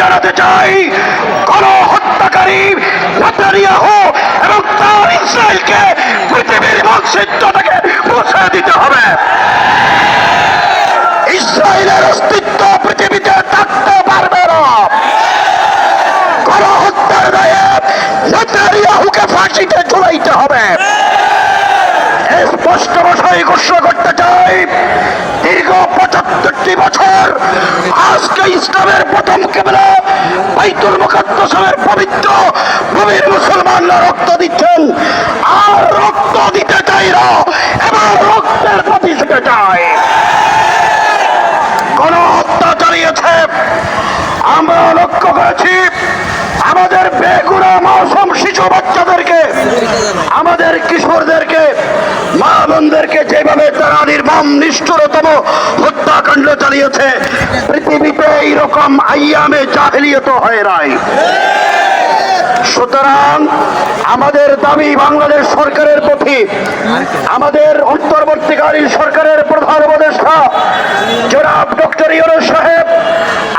জানাতে চাই। কোন হত্যাকারী নেতানিয়াহু এবং তার ইসরায়েলকে পৃথিবীর মানচিত্র থেকে দিতে হবে। ইসরায়েলের অস্তিত্ব পৃথিবীতে থাকতে পারবে না। গণহত্যার দায়ে নেতানিয়াহুকে ফাঁসিতে ঝুলাইতে হবে। স্পষ্ট ভাষায় ঘোষণা করতে চাই, দীর্ঘ পঁচাত্তরটি প্রথম কেবলা। বাইতুল মুকাদ্দাসের পবিত্র ভূমির মুসলমানরা রক্ত দিচ্ছেন। আর রক্ত দিতে চাই না, এবার রক্তের চায় কোন হত্যা চালিয়েছে। আমরা লক্ষ্য করেছি, আমাদের বেগুড়া মাসুম শিশু বাচ্চাদেরকে, আমাদের কিশোরদেরকে, মা বোনদেরকে যেভাবে তারা নির্মম নিষ্ঠুরতম হত্যাকাণ্ড চালিয়েছে। পৃথিবীতে এইরকম আইয়ামে জাহিলিয়ত হয় নাই। সুতরাং আমাদের দাবি বাংলাদেশ সরকারের প্রতি, আমাদের অন্তর্বর্তীকালীন সরকারের প্রধান উপদেষ্টা জনাব ডক্টর ইউনুস সাহেব,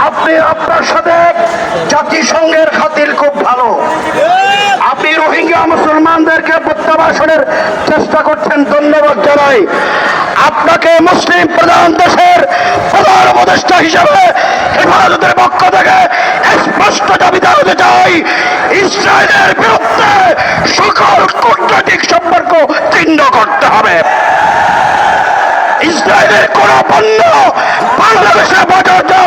আপনি আপনার সাথে জাতিসংঘের খাতির খুব ভালো। আপনি রোহিঙ্গা মুসলমানদেরকে প্রত্যাবাসনের চেষ্টা করছেন, ধন্যবাদ জানাই। আপনাকে মুসলিম প্রধান দেশের প্রধান উপদেষ্টা হিসেবে হেফাজতের পক্ষ থেকে স্পষ্ট দাবি জানাতে চাই, ইসরায়েলের বিরুদ্ধে সকল কূটনৈতিক সম্পর্ক ছিন্ন করতে হবে। ইসরায়েলের কোন পণ্য বাংলাদেশে বাজারজাত